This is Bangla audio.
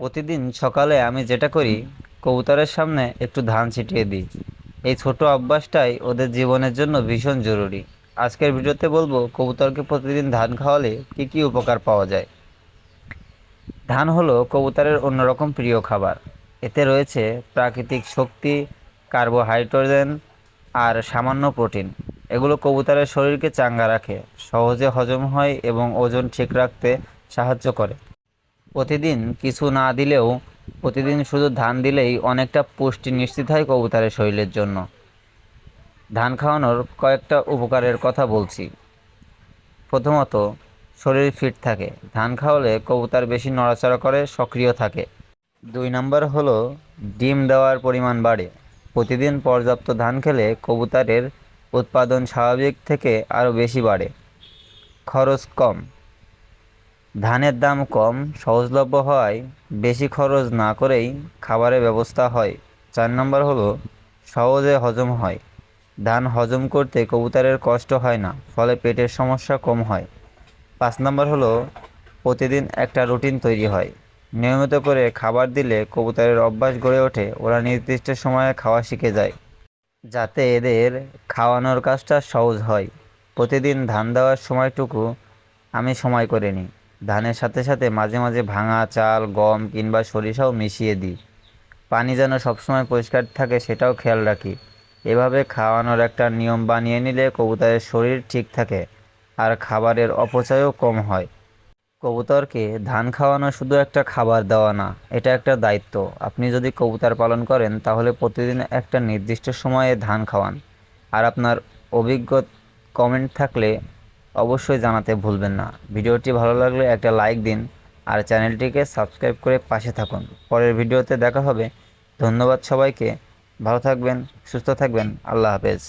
প্রতিদিন সকালে আমি যেটা করি, কবুতরের সামনে একটু ধান ছিটিয়ে দিই। এই ছোট অভ্যাসটাই ওদের জীবনের জন্য ভীষণ জরুরি। আজকের ভিডিওতে বলব, কবুতরকে প্রতিদিন ধান খাওয়ালে কী কী উপকার পাওয়া যায়। ধান হলো কবুতরের অন্যরকম প্রিয় খাবার। এতে রয়েছে প্রাকৃতিক শক্তি, কার্বোহাইড্রোজেন আর সামান্য প্রোটিন। এগুলো কবুতরের শরীরকে চাঙ্গা রাখে, সহজে হজম হয় এবং ওজন ঠিক রাখতে সাহায্য করে। প্রতিদিন কিছু না দিলেও, প্রতিদিন শুধু ধান দিলেই অনেকটা পুষ্টি নিশ্চিত হয় কবুতরের শরীরের জন্য। ধান খাওয়ানোর কয়েকটা উপকারের কথা বলছি। প্রথমত, শরীর ফিট থাকে। ধান খাওয়ালে কবুতর বেশি নড়াচড়া করে, সক্রিয় থাকে। দুই নম্বর হলো, ডিম দেওয়ার পরিমাণ বাড়ে। প্রতিদিন পর্যাপ্ত ধান খেলে কবুতরের উৎপাদন স্বাভাবিক থেকে আরও বেশি বাড়ে। খরচ কম। ধানের দাম কম, সহজলভ্য হওয়ায় বেশি খরচ না করেই খাবারের ব্যবস্থা হয়। চার নম্বর হলো, সহজে হজম হয়। ধান হজম করতে কবুতরের কষ্ট হয় না, ফলে পেটের সমস্যা কম হয়। পাঁচ নম্বর হলো, প্রতিদিন একটা রুটিন তৈরি হয়। নিয়মিত করে খাবার দিলে কবুতরের অভ্যাস গড়ে ওঠে, ওরা নির্দিষ্ট সময়ে খাওয়া শিখে যায়, যাতে এদের খাওয়ানোর কাজটা সহজ হয়। প্রতিদিন ধান দেওয়ার সময়টুকু আমি সময় করে নিই। ধানের সাথে সাথে মাঝে মাঝে ভাঙা চাল, গম কিংবা সরিষাও মিশিয়ে দিই। পানি যেন সবসময় পরিষ্কার থাকে সেটাও খেয়াল রাখি। এভাবে খাওয়ানোর একটা নিয়ম বানিয়ে নিলে কবুতরের শরীর ঠিক থাকে আর খাবারের অপচয়ও কম হয়। কবুতরকে ধান খাওয়ানো শুধু একটা খাবার দেওয়া না, এটা একটা দায়িত্ব। আপনি যদি কবুতর পালন করেন, তাহলে প্রতিদিন একটা নির্দিষ্ট সময়ে ধান খাওয়ান। আর আপনার অভিজ্ঞ কমেন্ট থাকলে অবশ্যই জানাতে ভুলবেন না। ভিডিওটি ভালো লাগলে একটা লাইক দিন আর চ্যানেলটিকে সাবস্ক্রাইব করে পাশে থাকুন। পরের ভিডিওতে দেখা হবে। ধন্যবাদ সবাইকে। ভালো থাকবেন, সুস্থ থাকবেন। আল্লাহ হাফেজ।